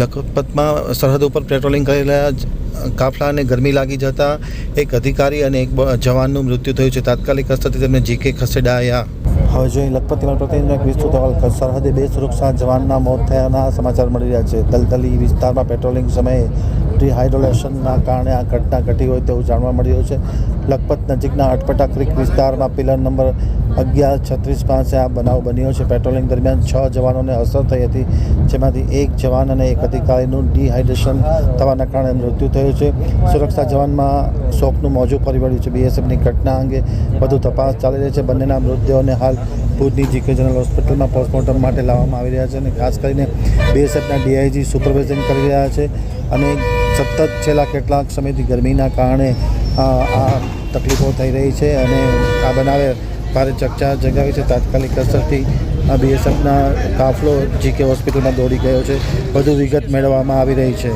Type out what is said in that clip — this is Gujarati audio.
લખપતમાં સરહદ ઉપર પેટ્રોલિંગ કરેલા કાફલાને ગરમી લાગી જતા એક અધિકારી અને એક જવાનનું મૃત્યુ થયું છે. તાત્કાલિક અસરથી તેમને જીકે ખસેડાયા. હવે જોઈએ લખપતમાં પ્રતિનિધિનો એક વિસ્તૃત અહેવાલ સરહદે બે સુરક્ષા જવાનના મોત થયાના સમાચાર મળી રહ્યા છે. દલદલી વિસ્તારમાં પેટ્રોલિંગ સમયે ડિહાઇડ્રોલેશનના કારણે આ ઘટના ઘટી હોય તેવું જાણવા મળી રહ્યું છે. લખપત નજીકના અટપટા ક્રિક વિસ્તારમાં પિલર નંબર અગિયાર છત્રીસ પાસે આ બનાવ બન્યો છે. પેટ્રોલિંગ દરમિયાન છ જવાનોને અસર થઈ હતી, જેમાંથી એક જવાન અને એક અધિકારીનું ડિહાઇડ્રેશન થવાના કારણે મૃત્યુ થયું છે. સુરક્ષા જવાનમાં શોકનું મોજું ફરી વળ્યું છે. બીએસએફની ઘટના અંગે વધુ તપાસ ચાલી રહી છે. બંનેના મૃતદેહોને હાલ ભુજની જીકે જનરલ હોસ્પિટલમાં પોસ્ટમોર્ટમ માટે લાવવામાં આવી રહ્યા છે અને ખાસ કરીને બીએસએફના ડીઆઈજી સુપરવિઝન કરી રહ્યા છે. અને સતત છેલ્લા કેટલાક સમયથી ગરમીના કારણે આ તકલીફો થઈ રહી છે અને આ બનાવે ભારે ચકચાર જગાવી છે તાત્કાલિક અસરથી. આ બીએસએફના કાફલો જીકે હોસ્પિટલમાં દોડી ગયો છે. વધુ વિગત મેળવવામાં આવી રહી છે.